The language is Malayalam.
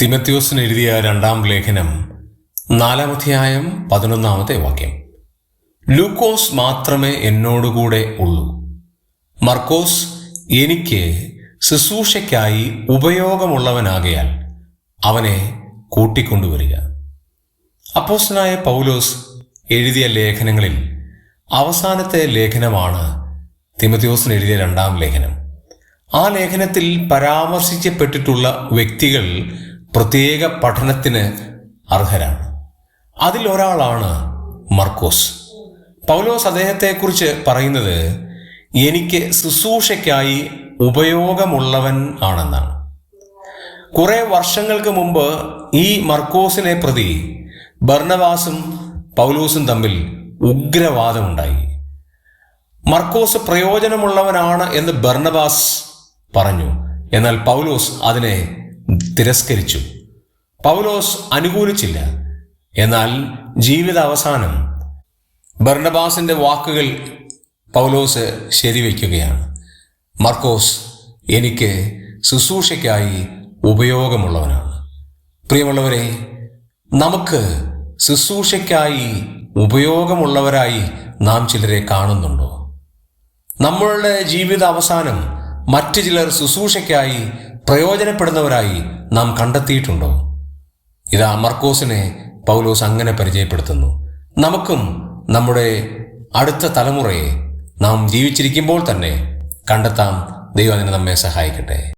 തിമത്യോസിന് എഴുതിയ രണ്ടാം ലേഖനം നാലാമധ്യായം പതിനൊന്നാമത്തെ വാക്യം. ലൂക്കോസ് മാത്രമേ എന്നോടുകൂടെ ഉള്ളൂ. മർക്കോസ് എനിക്ക് ശുശ്രൂഷയ്ക്കായി ഉപയോഗമുള്ളവനാകയാൽ അവനെ കൂട്ടിക്കൊണ്ടുവരിക. അപ്പോസ്റ്റനായ പൗലോസ് എഴുതിയ ലേഖനങ്ങളിൽ അവസാനത്തെ ലേഖനമാണ് തിമത്യോസിന് എഴുതിയ രണ്ടാം ലേഖനം. ആ ലേഖനത്തിൽ പരാമർശിക്കപ്പെട്ടിട്ടുള്ള വ്യക്തികൾ പ്രത്യേക പഠനത്തിന് അർഹരാണ്. അതിലൊരാളാണ് മർക്കോസ്. പൗലോസ് അദ്ദേഹത്തെക്കുറിച്ച് പറയുന്നത് എനിക്ക് ശുശ്രൂഷയ്ക്കായി ഉപയോഗമുള്ളവൻ ആണെന്നാണ്. കുറെ വർഷങ്ങൾക്ക് മുമ്പ് ഈ മർക്കോസിനെ പ്രതി ഭർണവാസും പൗലോസും തമ്മിൽ ഉഗ്രവാദമുണ്ടായി. മർക്കോസ് പ്രയോജനമുള്ളവനാണ് എന്ന് ബർണബാസ് പറഞ്ഞു. എന്നാൽ പൗലോസ് അതിനെ തിരസ്കരിച്ചു. പൗലോസ് അനുകൂലിച്ചില്ല. എന്നാൽ ജീവിത അവസാനം വാക്കുകൾ പൗലോസ് ശരിവയ്ക്കുകയാണ് മർക്കോസ് എനിക്ക് ശുശ്രൂഷയ്ക്കായി ഉപയോഗമുള്ളവനാണ്. പ്രിയമുള്ളവരെ നമുക്ക് ശുശ്രൂഷയ്ക്കായി ഉപയോഗമുള്ളവരായി നാം ചിലരെ കാണുന്നുണ്ടോ? നമ്മളുടെ ജീവിത അവസാനം മറ്റു ചിലർ ശുശ്രൂഷയ്ക്കായി പ്രയോജനപ്പെടുന്നവരായി നാം കണ്ടെത്തിയിട്ടുണ്ടോ? ഇതാ മർക്കോസിനെ പൗലോസ് അങ്ങനെ പരിചയപ്പെടുത്തുന്നു. നമുക്കും നമ്മുടെ അടുത്ത തലമുറയെ നാം ജീവിച്ചിരിക്കുമ്പോൾ തന്നെ കണ്ടെത്താം ദൈവം അതിനെ നമ്മെ സഹായിക്കട്ടെ.